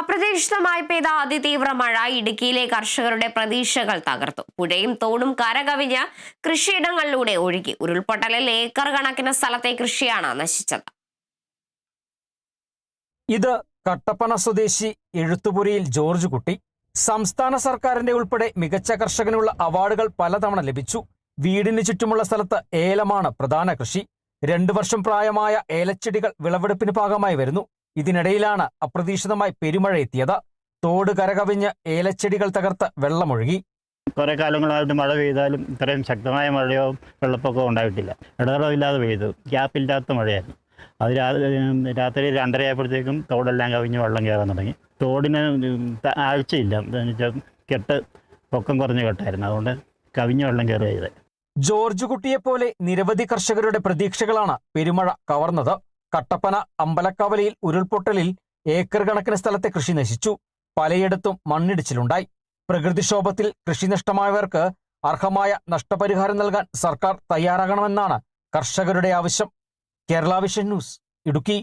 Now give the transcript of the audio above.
അപ്രതീക്ഷിതമായി പെയ്ത അതിതീവ്ര മഴ ഇടുക്കിയിലെ കർഷകരുടെ പ്രതീക്ഷകൾ തകർത്തു. പുഴയും തോടും കരകവിഞ്ഞ് കൃഷിയിടങ്ങളിലൂടെ ഒഴുകി. ഉരുൾപൊട്ടലിൽ ഏക്കർ കണക്കിന് സ്ഥലത്തെ കൃഷിയാണ് നശിച്ചത്. ഇത് കട്ടപ്പന സ്വദേശി എഴുത്തുപുരിയിൽ ജോർജ് കുട്ടി. സംസ്ഥാന സർക്കാരിന്റെ ഉൾപ്പെടെ മികച്ച കർഷകനുള്ള അവാർഡുകൾ പലതവണ ലഭിച്ചു. വീടിന് ചുറ്റുമുള്ള സ്ഥലത്ത് ഏലമാണ് പ്രധാന കൃഷി. രണ്ടു വർഷം പ്രായമായ ഏലച്ചെടികൾ വിളവെടുപ്പിന് ഭാഗമായി വരുന്നു. ഇതിനിടയിലാണ് അപ്രതീക്ഷിതമായി പെരുമഴ എത്തിയത്. തോട് കരകവിഞ്ഞ് ഏലച്ചെടികൾ തകർത്ത് വെള്ളമൊഴുകി. കുറേ കാലങ്ങളായിട്ട് മഴ പെയ്താലും ഇത്രയും ശക്തമായ മഴയോ വെള്ളപ്പൊക്കമോ ഉണ്ടായിട്ടില്ല. ഇടതടവില്ലാതെ പെയ്തു. ഗ്യാപ്പില്ലാത്ത മഴയായിരുന്നു. അത് രാത്രി രണ്ടരയായപ്പോഴത്തേക്കും തോടെല്ലാം കവിഞ്ഞ് വെള്ളം കയറാൻ തുടങ്ങി. തോടിന് ആഴ്ചയില്ല. എന്താണെന്ന് കെട്ട് പൊക്കം കുറഞ്ഞ കെട്ടായിരുന്നു. അതുകൊണ്ട് കവിഞ്ഞ് വെള്ളം കയറുക ചെയ്തത് ജോർജ് കുട്ടിയെപ്പോലെ നിരവധി കർഷകരുടെ പ്രതീക്ഷകളാണ് പെരുമഴ കവർന്നത്. കട്ടപ്പന അമ്പലക്കവലയിൽ ഉരുൾപൊട്ടലിൽ ഏക്കർ കണക്കിന് സ്ഥലത്തെ കൃഷി നശിച്ചു. പലയിടത്തും മണ്ണിടിച്ചിലുണ്ടായി. പ്രകൃതിക്ഷോഭത്തിൽ കൃഷി നഷ്ടമായവർക്ക് അർഹമായ നഷ്ടപരിഹാരം നൽകാൻ സർക്കാർ തയ്യാറാകണമെന്നാണ് കർഷകരുടെ ആവശ്യം. Kerala vision news Idukki.